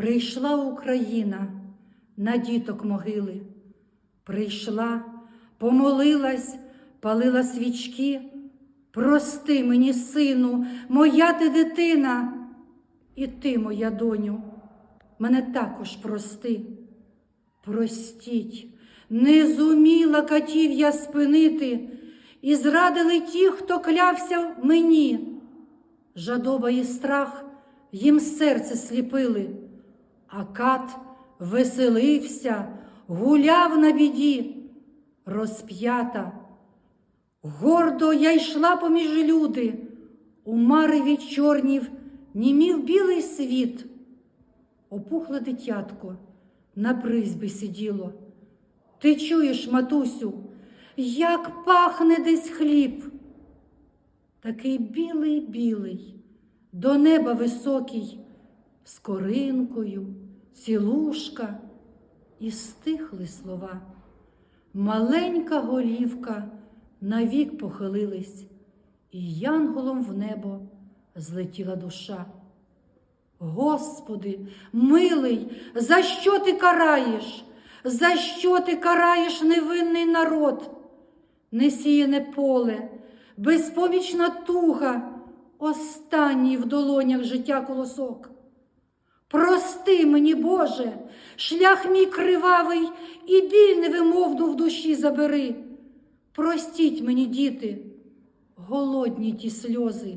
Прийшла Україна на діток могили, прийшла, помолилась, палила свічки. Прости мені, сину, моя ти дитина, і ти, моя доню, мене також прости. Простіть, не зуміла катів я спинити, і зрадили ті, хто клявся мені. Жадоба і страх їм серце сліпили, а веселився, гуляв на біді, розп'ята. Гордо я йшла поміж люди, у мареві чорнів німів білий світ. Опухле дитятко на призьбі сиділо. Ти чуєш, матусю, як пахне десь хліб. Такий білий білий, до неба високий, з коринкою, цілушка, і стихли слова. Маленька голівка навік похилились, і янголом в небо злетіла душа. Господи, милий, за що ти караєш? За що ти караєш невинний народ? Несіяне поле, безпомічна туга, останній в долонях життя колосок. Прости мені, Боже, шлях мій кривавий і біль невимовну в душі забери. Простіть мені, діти, голодні ті сльози,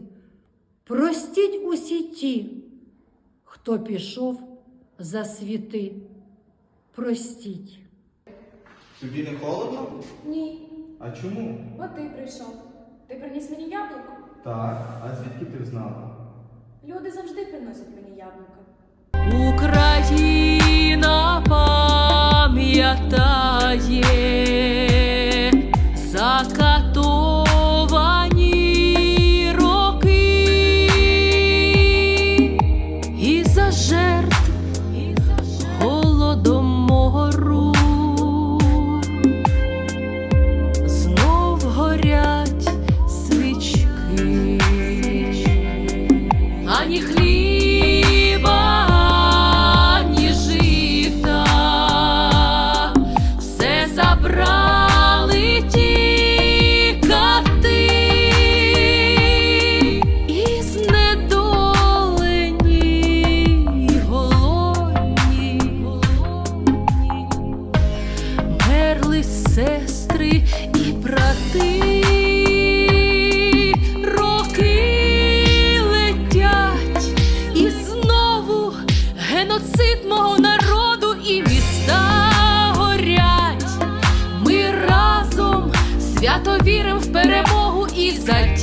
простіть усі ті, хто пішов за світи. Простіть. Тобі не холодно? Ні, А чому? бо ти прийшов. Ти приніс мені яблуко. Так, а звідки ти знала? Люди завжди приносять мені яблука. Ані хліба, ані жита, все забрали ті кати, і знедолені, голодні, мерли сестри і брати. Свято вірим в перемогу і за